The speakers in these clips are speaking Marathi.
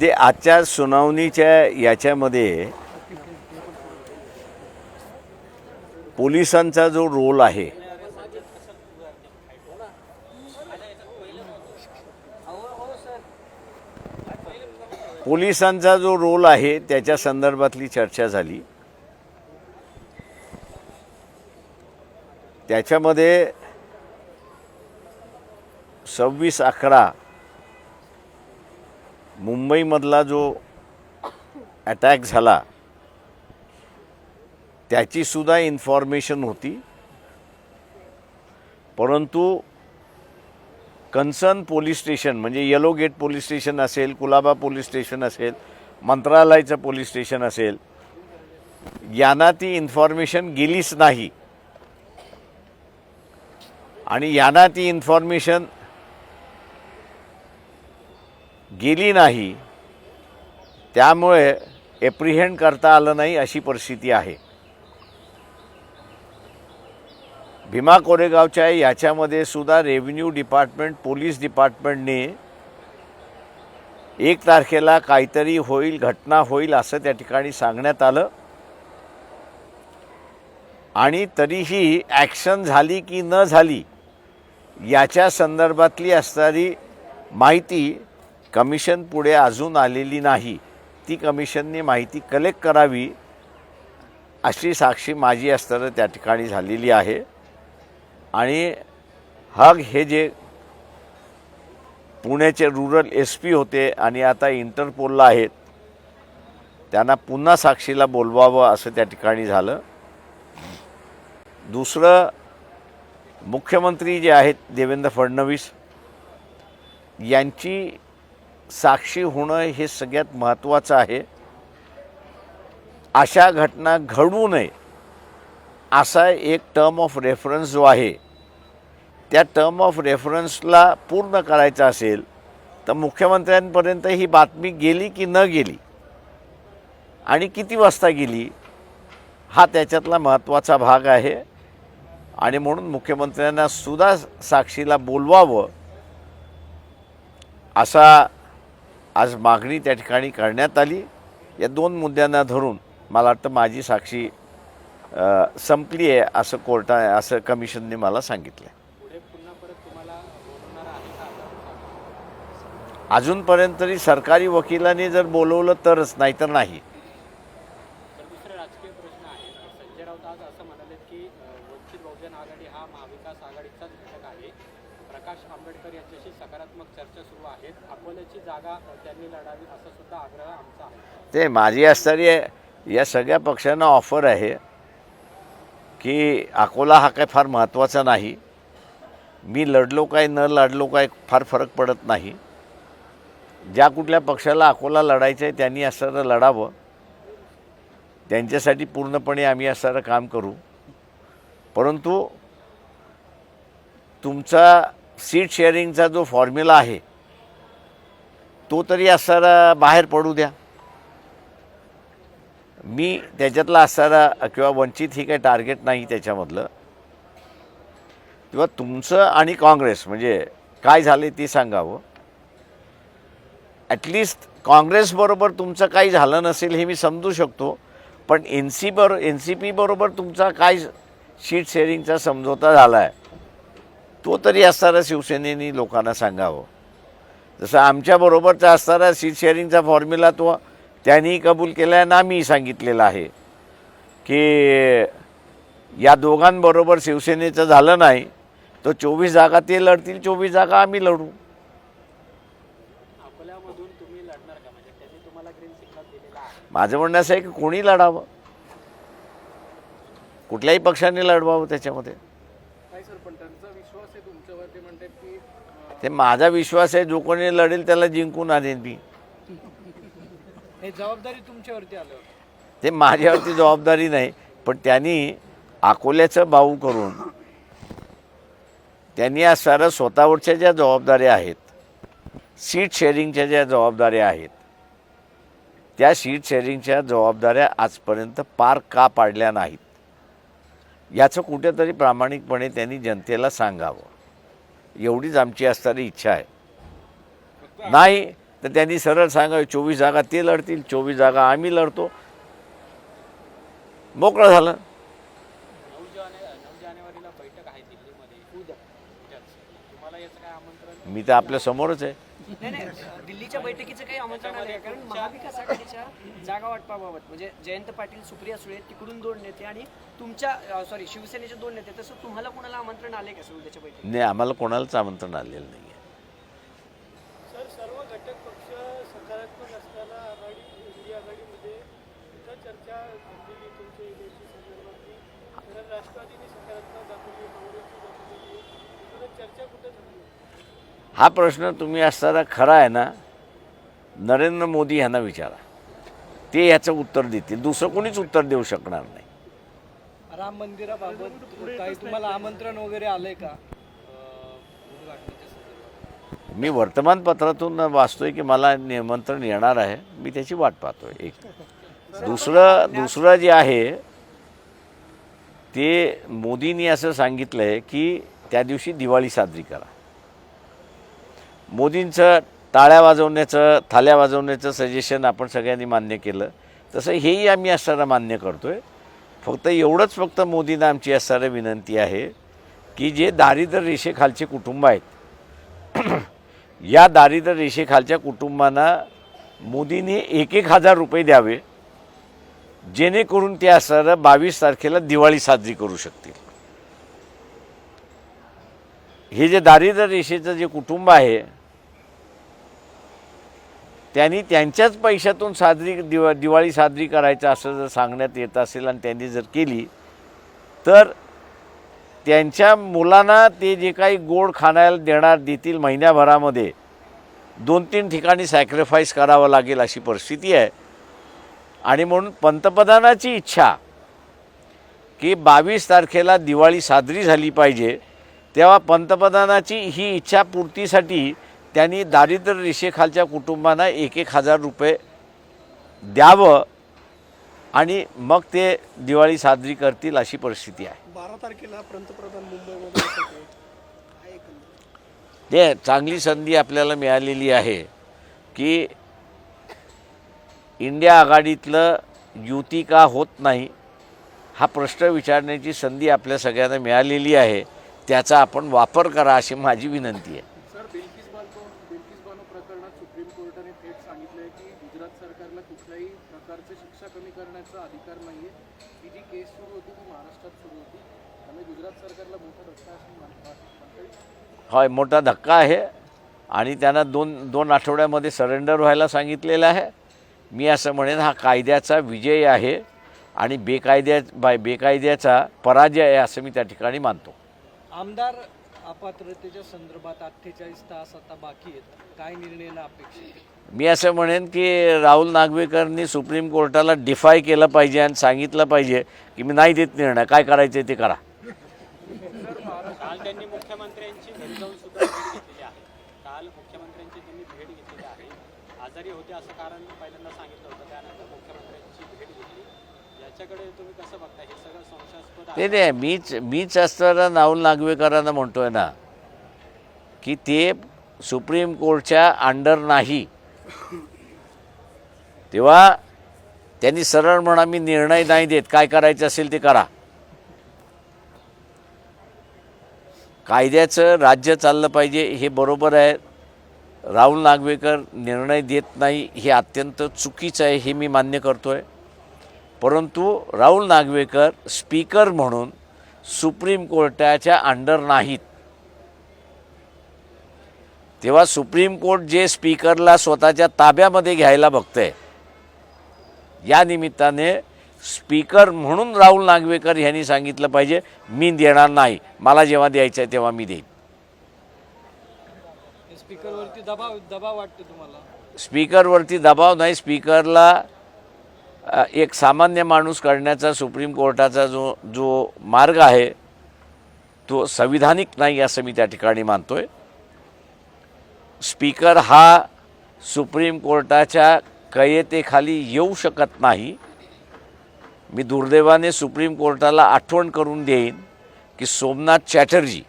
जे आजच्या सुनावणीच्या याच्यामध्ये पोलिसांचा जो रोल आहे पोलिसांचा जो रोल आहे त्याच्या संदर्भातली चर्चा झाली. त्याच्यामध्ये सव्वीस अकरा मुंबईमधला जो अटॅक झाला त्याचीसुद्धा इन्फॉर्मेशन होती. परंतु कन्सर्न पोलीस स्टेशन म्हणजे येलो गेट पोलीस स्टेशन असेल कुलाबा पोलीस स्टेशन असेल मंत्रालयाचं पोलीस स्टेशन असेल यांना ती इन्फॉर्मेशन गेलीच नाही. आणि यांना ती इन्फॉर्मेशन गेली नाही त्यामुळे एप्रिहेंड करता आलं नाही अशी परिस्थिती आहे. भीमा कोरेगावच्या याच्यामध्ये सुद्धा रेव्हेन्यू डिपार्टमेंट पोलीस डिपार्टमेंटने एक तारखेला काहीतरी होईल घटना होईल असं त्या ठिकाणी सांगण्यात आलं. आणि तरीही ॲक्शन झाली की न झाली याच्या संदर्भातली असणारी माहिती कमिशन पुढे अजून आलेली नाही. ती कमिशनने माहिती कलेक्ट करावी अशी साक्षी माझी असताना त्या ठिकाणी झालेली आहे. आणि हग हे जे पुण्याचे रुरल एस पी होते आणि आता इंटरपोलला आहेत त्यांना पुन्हा साक्षीला बोलवावं असं त्या ठिकाणी झालं. दुसरं मुख्यमंत्री जे आहेत देवेंद्र फडणवीस यांची साक्षी होणं हे सगळ्यात महत्त्वाचं आहे. अशा घटना घडू नये असा एक टर्म ऑफ रेफरन्स जो आहे त्या टर्म ऑफ रेफरन्सला पूर्ण करायचा असेल तर मुख्यमंत्र्यांपर्यंत ही बातमी गेली की न गेली? आणि किती वाजता गेली? हा त्याच्यातला महत्त्वाचा भाग आहे. आणि म्हणून मुख्यमंत्र्यांना सुद्धा साक्षीला बोलवावं असा आज मागणी त्या ठिकाणी करण्यात आली. या दोन मुद्द्यांना धरून मला वाटतं माझी साक्षी संपली आहे असं कोर्टा असं कमिशनने मला सांगितलं आहे अजूनपर्यंत तरी सरकारी वकिलाने जर बोलवलं तरच नाहीतर नाही तर दुसरे राजकीय प्रश्न आहे संजय राऊत आज असं म्हणाले की अ, वंचित बहुजन आघाडी हा महाविकास आघाडीचाच घटक आहे प्रकाश आंबेडकर यांच्याशी सकारात्मक चर्चा सुरू आहे अकोल्याची जागा लढावी असा सुद्धा आग्रह आमचा आहे. ते माझी असणारी या सगळ्या पक्षांना ऑफर आहे की अकोला हा काय फार महत्त्वाचा नाही. मी लढलो काय न लढलो काय फार फरक पडत नाही. ज्या कुठल्या पक्षाला अकोला लढायचं आहे त्यांनी असणारं लढावं. त्यांच्यासाठी पूर्णपणे आम्ही असणारं काम करू. परंतु तुमचा सीट शेअरिंगचा जो फॉर्म्युला आहे तो तरी असणारा बाहेर पडू द्या. मी त्याच्यातला असणारा किंवा वंचित ही काही टार्गेट नाही त्याच्यामधलं. किंवा तुमचं आणि काँग्रेस म्हणजे काय झाले ते सांगावं. ॲटलिस्ट काँग्रेसबरोबर तुमचं काही झालं नसेल हे मी समजू शकतो. पण एन सी बरो एन सी पी बरोबर तुमचा काय शीट शेअरिंगचा समझोता झाला आहे तो तरी असणारा शिवसेनेनी लोकांना सांगावं. जसं आमच्याबरोबरचा असणारा सीट शेअरिंगचा फॉर्म्युला तो त्यांनी कबूल केला आहे ना मी सांगितलेलं आहे की या दोघांबरोबर शिवसेनेचं झालं नाही तो चोवीस जागा ते लढतील चोवीस जागा आम्ही लढू. म्हणजे माझं म्हणणं असं आहे की कोणी लढावं? कुठल्याही पक्षाने लढवावं त्याच्यामध्ये नाही सर पण त्यांचा विश्वास आहे तुमच्यावरती म्हणतात की ते माझा विश्वास आहे जो कोणी लढेल त्याला जिंकून आणेन मी. हे जबाबदारी तुमच्यावरती आलं. ते माझ्यावरती जबाबदारी नाही पण त्यांनी अकोल्याचं भाऊ करून त्यांनी आज सारं स्वतःवरच्या ज्या जबाबदाऱ्या आहेत सीट शेअरिंगच्या ज्या जबाबदाऱ्या आहेत त्या सीट शेअरिंगच्या जबाबदाऱ्या आजपर्यंत पार का पाडल्या नाहीत? याचं कुठेतरी प्रामाणिकपणे त्यांनी जनतेला सांगावं. एवढीच आमची असणारी इच्छा आहे. नाही तर त्यांनी सरळ सांगावे चोवीस जागा ते लढतील चोवीस जागा आम्ही लढतो. मोकळं झालं. मी तर आपल्या समोरच आहे. नाही नाही दिल्लीच्या बैठकीचं काही आमंत्रण आलं कारण महाविकास आघाडीच्या जागा वाटपाबाबत म्हणजे जयंत पाटील सुप्रिया सुळे तिकडून दोन नेते आणि तुमच्या सॉरी शिवसेनेचे दोन नेते तसं तुम्हाला कोणाला आमंत्रण आले का सर उद्याच्या बैठकीत? नाही आम्हाला कोणालाच आमंत्रण आलेलं नाही सर सर्व घटक पक्ष सकारात्मक असताना आघाडी इंडिया आघाडीमध्ये चर्चा झालेली तुमच्या इलेक्शन संदर्भातली. कारण राष्ट्रवादीने सकारात्मक दाखवली दाखवलेली चर्चा कुठं झाली? हा प्रश्न तुम्ही असताना खरा आहे ना नरेंद्र मोदी यांना विचारा. ते याचं उत्तर देतील. दुसरं कोणीच उत्तर देऊ शकणार नाही. राम मंदिराबाबत काही तुम्हाला आमंत्रण वगैरे आलंय का? मी वर्तमानपत्रातून वाचतोय की मला निमंत्रण येणार आहे. मी त्याची वाट पाहतोय. एक. दुसरं दुसरं जे आहे ते मोदींनी असं सांगितलं आहे की त्या दिवशी दिवाळी साजरी करा. मोदींचं टाळ्या वाजवण्याचं थाल्या वाजवण्याचं सजेशन आपण सगळ्यांनी मान्य केलं. तसं हेही आम्ही असणारं मान्य करतो आहे फक्त एवढंच फक्त मोदींना आमची असणारी विनंती आहे की जे दारिद्र्य रेषेखालचे कुटुंब आहेत या दारिद्र्य रेषेखालच्या कुटुंबांना मोदींनी एक एक हजार रुपये द्यावे जेणेकरून ते असणारं बावीस तारखेला दिवाळी साजरी करू शकतील. हे जे दारिद्र्य रेषेचं जे कुटुंब आहे त्यांनी त्यांच्याच पैशातून साजरी दिवा दिवाळी साजरी करायचं असं जर सांगण्यात येत असेल आणि त्यांनी जर केली तर त्यांच्या मुलांना ते जे काही गोड खाण्याला देणार देतील महिन्याभरामध्ये दोन तीन ठिकाणी सॅक्रिफाईस करावं लागेल अशी परिस्थिती आहे. आणि म्हणून पंतप्रधानाची इच्छा की बावीस तारखेला दिवाळी साजरी झाली पाहिजे तेव्हा पंतप्रधानाची ही इच्छा पूर्तीसाठी त्यांनी दारिद्र्य रेषेखालच्या कुटुंबांना एक एक हजार रुपये द्यावं आणि मग ते दिवाळी साजरी करतील अशी परिस्थिती आहे. बारा तारखेला पंतप्रधान मुंबईमध्ये. ते. चांगली संधी आपल्याला मिळालेली आहे की इंडिया आघाडीतलं युती का होत नाही हा प्रश्न विचारण्याची संधी आपल्या सगळ्यांना मिळालेली आहे त्याचा आपण वापर करा अशी माझी विनंती आहे सर बिल्किस बानो बिल्किस बानो प्रकरणात सुप्रीम कोर्टाने थेट सांगितलंय की गुजरात सरकारला कुठल्याही प्रकारची शिक्षा कमी करण्याचा अधिकार नाहीये ही जी केस सुरू होती ती महाराष्ट्रात सुरू होती त्यामुळे गुजरात सरकारला मोठा धक्का असं म्हणता म्हणता होय मोठा धक्का आहे आणि त्यांना दोन दोन आठवड्यामध्ये सरेंडर व्हायला सांगितलेलं आहे. मी असं म्हणेन हा कायद्याचा विजय आहे आणि बेकायद्या बाय बेकायद्याचा पराजय आहे असं मी त्या ठिकाणी मानतो. आमदार अपात्रतेच्या संदर्भात अठ्ठेचाळीस तास आता बाकी आहेत. काय निर्णयाला अपेक्षित आहे? मी असं म्हणेन की राहुल नागवेकरनी सुप्रीम कोर्टाला डिफाय केलं पाहिजे आणि सांगितलं पाहिजे की मी नाही देत निर्णय. काय करायचं ते करा काल त्यांनी मुख्यमंत्र्यांची घरी जाऊन सुद्धा भेट घेतलेली आहे काल मुख्यमंत्र्यांची त्यांनी भेट घेतलेली आहे आजारी होते असं कारण पहिल्यांदा सांगितलं होतं. त्यानंतर मुख्यमंत्र्यांची भेट घेतली. याच्याकडे तुम्ही कसं बघता हे सगळं संशयास्पद ते नाही मीच मीच असताना राहुल नागवेकरांना म्हणतोय ना की ते सुप्रीम कोर्टच्या अंडर नाही. तेव्हा त्यांनी सरळ म्हणा मी निर्णय नाही देत. काय करायचं असेल ते करा. कायद्याचं राज्य चाललं पाहिजे हे बरोबर आहे. राहुल नागवेकर निर्णय देत नाही हे अत्यंत चुकीचं आहे हे मी मान्य करतो आहे परंतु राहुल नागवेकर स्पीकर म्हणून सुप्रीम कोर्टाच्या अंडर नाहीत. तेव्हा सुप्रीम कोर्ट जे स्पीकरला स्वतःच्या ताब्यामध्ये घ्यायला बघतंय या निमित्ताने स्पीकर म्हणून राहुल नागवेकर यांनी सांगितलं पाहिजे मी देणार नाही. मला जेव्हा द्यायचं आहे तेव्हा मी देईन. स्पीकरवरती दबाव दबाव वाटतो तुम्हाला? स्पीकरवरती दबाव नाही. स्पीकरला एक सामान्य माणूस करण्याचा सुप्रीम कोर्टाचा जो जो मार्ग आहे तो संविधानिक नाही असं मी त्या ठिकाणी मानतो आहे स्पीकर हा सुप्रीम कोर्टाच्या कयतेखाली येऊ शकत नाही. मी दुर्दैवाने सुप्रीम कोर्टाला आठवण करून देईन की सोमनाथ चॅटर्जी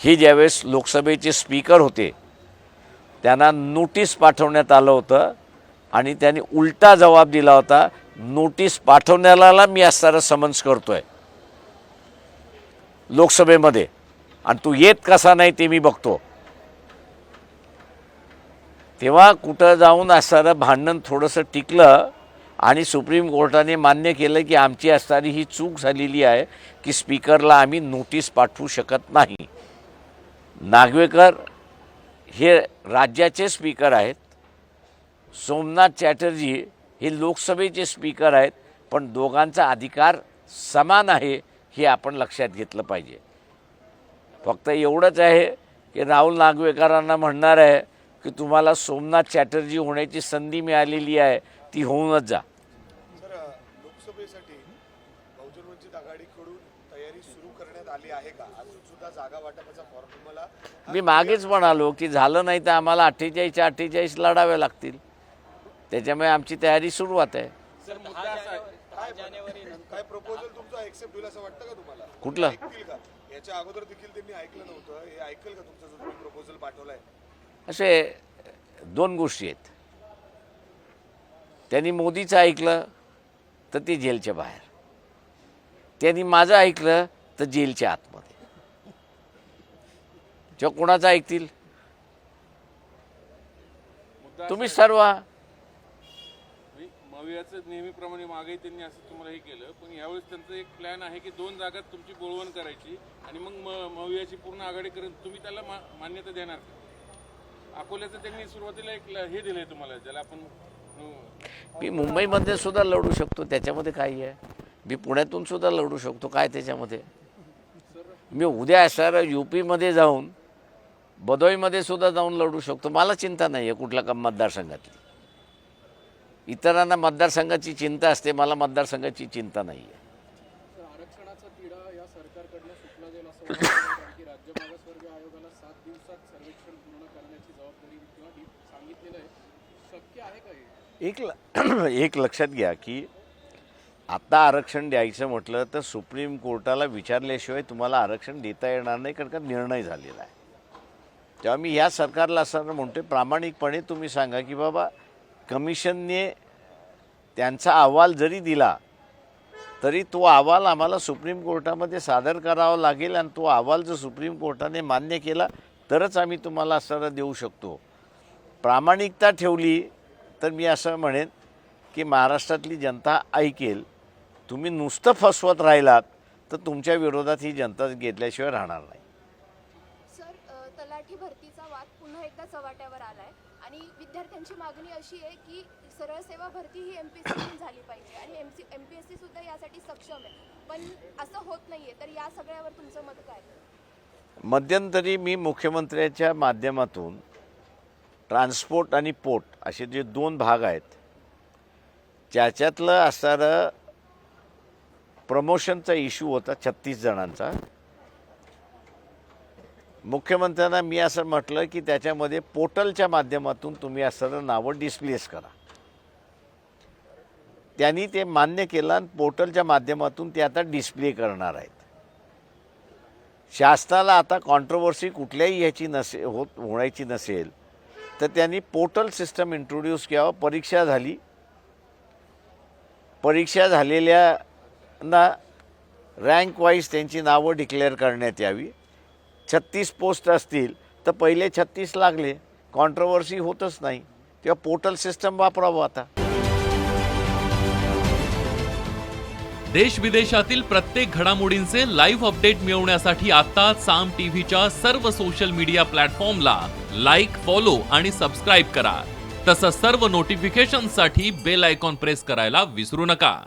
हे ज्यावेळेस लोकसभेचे स्पीकर होते त्यांना नोटीस पाठवण्यात आलं होतं आणि त्यांनी उलटा जबाब दिला होता नोटीस पाठवण्याला मी असणारा समन्स करतो आहे लोकसभेमध्ये आणि तू येत कसा नाही ते मी बघतो. तेव्हा कुठं जाऊन असणारं भांडण थोडंसं टिकलं आणि सुप्रीम कोर्टाने मान्य केलं की आमची असणारी ही चूक झालेली आहे की स्पीकरला आम्ही नोटीस पाठवू शकत नाही. नागवेकर हे राज्याचे स्पीकर आहेत. सोमनाथ चॅटर्जी हे लोकसभेचे स्पीकर आहेत पण दोघांचा अधिकार समान आहे हे आपण लक्षात घेतलं पाहिजे. फक्त एवढंच आहे की राहुल नागवेकरांना म्हणणार आहे की तुम्हाला सोमनाथ चॅटर्जी होण्याची संधी मिळालेली आहे ती होऊनच जा. सर लोकसभेसाठी बहुजन वंचित आघाडीकडून मी मागेच म्हणालो की झालं नाही तर आम्हाला अठ्ठेचाळीसच्या अठ्ठेचाळीस लढावे लागतील. त्याच्यामुळे आमची तयारी सुरुवात आहे. काय प्रपोजल तुमचा एक्सेप्ट होईल असं वाटतं का तुम्हाला? कुठलं? ऐकतील का? याच्या अगोदर देखील त्यांनी ऐकलं नव्हतं. हे ऐकेल का तुमचा जो तुम्ही प्रपोजल पाठवलाय? असे दोन गोष्टी आहेत. त्यांनी मोदीचं ऐकलं तर ते जेलच्या बाहेर. त्यांनी माझं ऐकलं तर जेलच्या आतमध्ये. जेव्हा कोणाचं ऐकतील? तुम्हीच ठरवा मवियाचं नेहमीप्रमाणे मागे त्यांनी असं तुम्हाला हे केलं पण यावेळेस त्यांचं एक प्लॅन आहे की दोन जागात तुमची बोळवण करायची आणि मग मवियाची पूर्ण आघाडी करून तुम्ही त्याला मान्यता देणार का? अकोल्याचं त्यांनी सुरुवातीला एक हे दिलंय तुम्हाला ज्याला आपण मी मुंबईमध्ये सुद्धा लढू शकतो त्याच्यामध्ये काही आहे. मी पुण्यातून सुद्धा लढू शकतो. काय त्याच्यामध्ये? मी उद्या असणार यू पीमध्ये जाऊन बदोईमध्ये सुद्धा जाऊन लढू शकतो. मला चिंता नाही आहे कुठल्या का मतदारसंघातली. इतरांना मतदारसंघाची चिंता असते मला मतदारसंघाची चिंता नाही आहे तर आरक्षणाचा तिढा या सरकारकडनं सुटला जाईल असं वाटतं. कारण की राज्य मागासवर्गीय आयोगाला सात दिवसात सर्वेक्षण पूर्ण करण्याची जबाबदारी किंवा दि- सांगितलेलं आहे. शक्य आहे का हे? एक ल एक लक्षात घ्या की आता आरक्षण द्यायचं म्हटलं तर सुप्रीम कोर्टाला विचारल्याशिवाय तुम्हाला आरक्षण देता येणार नाही कारण का निर्णय झालेला आहे. तेव्हा मी ह्या सरकारला असं म्हणतो प्रामाणिकपणे तुम्ही सांगा की बाबा कमिशनने त्यांचा अहवाल जरी दिला तरी तो अहवाल आम्हाला सुप्रीम कोर्टामध्ये सादर करावा लागेल आणि तो अहवाल जर सुप्रीम कोर्टाने मान्य केला तरच आम्ही तुम्हाला असणारा देऊ शकतो. प्रामाणिकता ठेवली तर मी असं म्हणेन की महाराष्ट्रातली जनता ऐकेल. तुम्ही नुसतं फसवत राहिलात तर तुमच्या विरोधात ही जनता घेतल्याशिवाय राहणार नाही. सर तलाठी भरतीचा वाद पुन्हा एकदा चव्हाट्यावर आलाय आणि विद्यार्थ्यांची मागणी अशी आहे की सरळ सेवा भरती ही एम पी एस सी झाली पाहिजे आणि M C M P S C सुद्धा यासाठी सक्षम आहे. पण असं होत नाहीये तर या सगळ्यावर तुमचं मत काय? मध्यंतरी मी मुख्यमंत्र्याच्या माध्यमातून ट्रान्सपोर्ट आणि पोर्ट असे जे दोन भाग आहेत त्याच्यातलं असणारं प्रमोशनचा इश्यू होता छत्तीस जणांचा. मुख्यमंत्र्यांना मी असं म्हटलं की त्याच्यामध्ये पोर्टलच्या माध्यमातून तुम्ही असं नावं डिस्प्लेस करा. त्यांनी ते मान्य केलं आणि पोर्टलच्या माध्यमातून ते आता डिस्प्ले करणार आहेत. शासनाला आता कॉन्ट्रोवर्सी कुठल्याही ह्याची नसे होत होण्याची नसेल तर त्यांनी पोर्टल सिस्टम इंट्रोड्यूस केव्हा परीक्षा झाली. परीक्षा झालेल्या ना रँक वाईज त्यांची नावं डिक्लेअर करण्यात यावी. छत्तीस पोस्ट असतील तर पहिले छत्तीस लागले. कॉन्ट्रोवर्सी होतच नाही. तेव्हा पोर्टल सिस्टम वापरावं आता. देश विदेशातील प्रत्येक घडामोडींचे लाईव्ह अपडेट मिळवण्यासाठी आता साम टीव्हीच्या सर्व सोशल मीडिया प्लॅटफॉर्मला लाईक फॉलो आणि सबस्क्राईब करा. तसंच सर्व नोटिफिकेशनसाठी बेल आयकॉन प्रेस करायला विसरू नका.